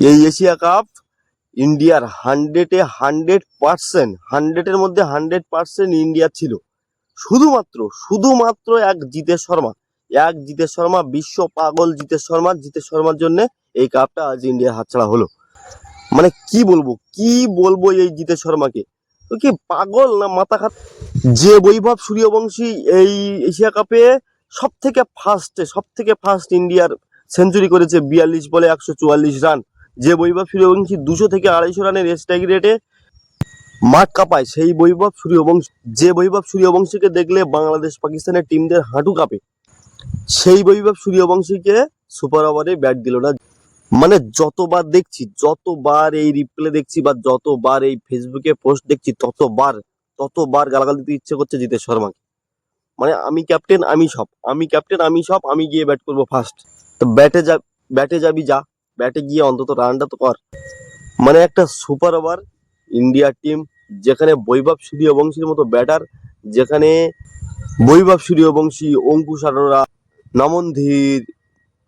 এই Asia cup ইন্ডিয়ার হান্ড্রেডে হান্ড্রেড পার্সেন্ট হান্ড্রেডের মধ্যে হান্ড্রেড পার্সেন্ট ইন্ডিয়া ছিল। শুধুমাত্র শুধুমাত্র এক জিতেশ শর্মা, এক জিতে শর্মা, বিশ্ব পাগল জিতেশ শর্মা, জিতেশ শর্মার জন্য এই কাপটা আজ ইন্ডিয়ার হাতছাড়া হলো। মানে কি বলব কি বলব এই জিতেশ শর্মাকে? কি পাগল না মাথা খাত যে বৈভব সূর্যবংশী এই এশিয়া কাপে সব থেকে ফার্স্টে সব থেকে ফার্স্ট ইন্ডিয়ার সেঞ্চুরি করেছে বিয়াল্লিশ বলে একশো চুয়াল্লিশ রান যে বৈভব সূর্যবংশী দুশো থেকে আড়াইশো রানের স্ট্রাইক রেটে মাঠ কাঁপায়, সেই বৈভব সূর্যবংশী যে বৈভব সূর্যবংশীকে দেখলে বাংলাদেশ পাকিস্তানের টিমদের হাঁটু কাঁপে, সেই বৈভব সূর্যবংশীকে সুপার ওভারে ব্যাট দিল না। মানে যতবার দেখছি, যতবার এই রিপ্লে দেখছি বা যতবার এই ফেসবুকে পোস্ট দেখছি, ততবার ততবার গালাগাল দিতে ইচ্ছে করছে জিতেশ শর্মাকে। মানে আমি ক্যাপ্টেন আমি সব, আমি ক্যাপ্টেন আমি সব, আমি গিয়ে ব্যাট করব ফার্স্ট তো ব্যাটে যা ব্যাটে যাবি যা। ব্যাটে গিয়ে অন্তত রানটা তো কর। মানে একটা সুপার ওভার ইন্ডিয়ার টিম যেখানে বৈভব সূর্যবংশীর মতো ব্যাটার যেখানে বৈভব সূর্যবংশী অঙ্কুশ আরোরা নমন ধীর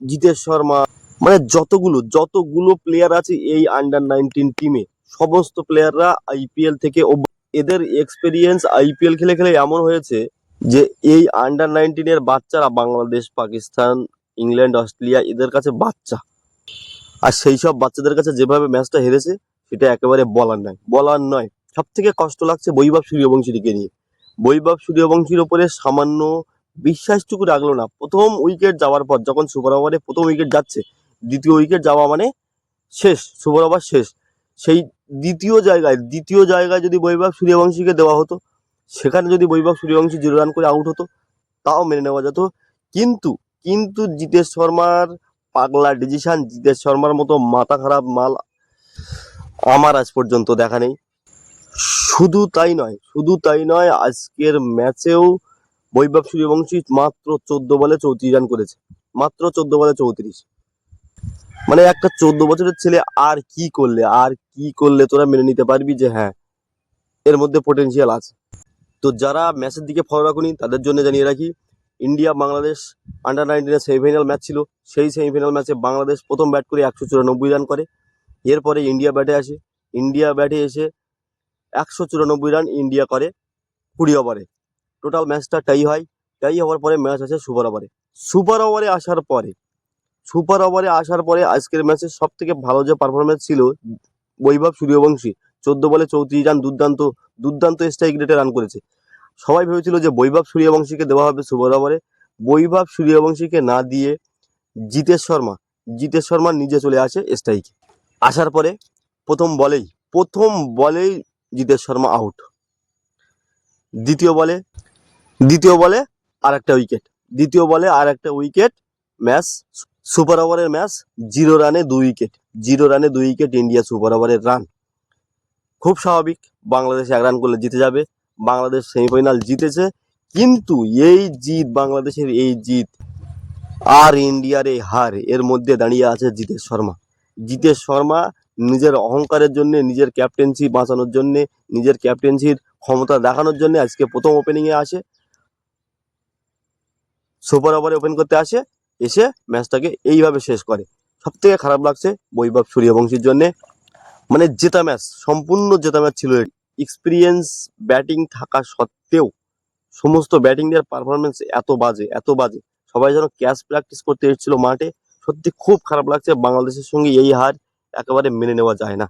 জিতেশ শর্মা মানে যতগুলো যতগুলো প্লেয়ার আছে এই আন্ডার নাইনটিন টিমে সমস্ত প্লেয়াররা আইপিএল থেকে এদের এক্সপেরিয়েন্স আইপিএল খেলে খেলে এমন হয়েছে যে এই আন্ডার নাইনটিনের বাচ্চারা বাংলাদেশ, পাকিস্তান ইংল্যান্ড অস্ট্রেলিয়া এদের কাছে বাচ্চা। আর সেই সব বাচ্চাদের কাছে যেভাবে ম্যাচটা হেরেছে, সেটা একেবারে বলার নয়। বলার নয়। সব থেকে কষ্ট লাগছে বৈভব সূর্যবংশীকে নিয়ে। বৈভব সূর্যবংশীর ওপরে সামান্য বিশ্বাসটুকু রাখল না। প্রথম উইকেট যাওয়ার পর, যখন সুপার ওভারে প্রথম উইকেট যাচ্ছে, দ্বিতীয় উইকেট যাওয়া মানে শেষ, সুপার ওভার শেষ। সেই দ্বিতীয় জায়গায় দ্বিতীয় জায়গায় যদি বৈভব সূর্যবংশীকে দেওয়া হতো, সেখানে যদি বৈভব সূর্যবংশী জিরো রান করে আউট হতো, তাও মেনে নেওয়া যেত। কিন্তু কিন্তু জিতেশ শর্মার পাগলা ডিসিশন জিতেশ শর্মার মতো মাথা খারাপ মাল আমার আজ পর্যন্ত দেখা নেই। শুধু তাই নয়, শুধু তাই নয়, আজকের ম্যাচেও বৈভব সূর্যবংশী মাত্র চোদ্দ বলে চৌত্রিশ রান করেছে। মাত্র চোদ্দ বলে চৌত্রিশ। মানে একটা চোদ্দ বছরের ছেলে আর কি করলে, আর কি করলে তোরা মেনে নিতে পারবি যে হ্যাঁ এর মধ্যে পোটেনশিয়াল আছে। তো যারা ম্যাচের দিকে ফলো রাখুনি, তাদের জন্য জানিয়ে রাখি ইন্ডিয়া, বাংলাদেশ আন্ডার নাইনটিনের সেমিফাইনাল ম্যাচ ছিল। সেই সেমিফাইনাল ম্যাচে বাংলাদেশ প্রথম ব্যাট করে একশো চুরানব্বই রান করে। এরপরে ইন্ডিয়া ব্যাটে আসে। ইন্ডিয়া ব্যাটে এসে একশো চুরানব্বই রান ইন্ডিয়া করে কুড়ি ওভারে টোটাল ম্যাচটা টাই হয়। টাই হওয়ার পরে ম্যাচ আছে সুপার ওভারে সুপার ওভারে আসার পরে সুপার ওভারে আসার পরে আজকের ম্যাচে সব থেকে ভালো যে পারফরমেন্স ছিল বৈভব সূর্যবংশী, চোদ্দ বলে চৌত্রিশ রান দুর্দান্ত দুর্দান্ত স্ট্রাইক রেটে রান করেছে। সবাই ভেবেছিল যে বৈভব সূর্যবংশীকে দেওয়া হবে সুপার ওভারে বৈভব সূর্যবংশীকে না দিয়ে জিতেশ শর্মা জিতেশ শর্মা নিজে চলে আসে স্ট্রাইকে। আসার পরে প্রথম বলেই প্রথম বলেই জিতেশ শর্মা আউট দ্বিতীয় বলে দ্বিতীয় বলে আর একটা উইকেট দ্বিতীয় বলে আর একটা উইকেট ম্যাচ সুপার ওভারের ম্যাচ, জিরো রানে দুই উইকেট জিরো রানে দুই উইকেট ইন্ডিয়া সুপার ওভারের রান খুব স্বাভাবিক, বাংলাদেশ এক রান করলে জিতে যাবে। বাংলাদেশ সেমিফাইনাল জিতেছে। কিন্তু এই জিত, বাংলাদেশের এই জিত আর ইন্ডিয়ার এই হার, এর মধ্যে দাঁড়িয়ে আছে জিতেশ শর্মা। জিতেশ শর্মা নিজের অহংকারের জন্য, নিজের ক্যাপ্টেন্সি বাঁচানোর জন্য, নিজের ক্যাপ্টেন্সির ক্ষমতা দেখানোর জন্য আজকে প্রথম ওপেনিংয়ে আসে। সুপার ওভারে ওপেন করতে আসে, এসে ম্যাচটাকে এইভাবে শেষ করে। সব থেকে খারাপ লাগছে বৈভব সূর্যবংশীর জন্য। মানে জেতা ম্যাচ সম্পূর্ণ জেতা ম্যাচ ছিল এক্সপিরিয়েন্স ব্যাটিং থাকা সত্ত্বেও সমস্ত ব্যাটিংয়ের পারফরমেন্স এত বাজে এত বাজে। সবাই যেন ক্যাচ প্র্যাকটিস করতে এসেছিল মাঠে, সত্যি খুব খারাপ লাগছে। বাংলাদেশের সঙ্গে এই হার একেবারে মেনে নেওয়া যায় না।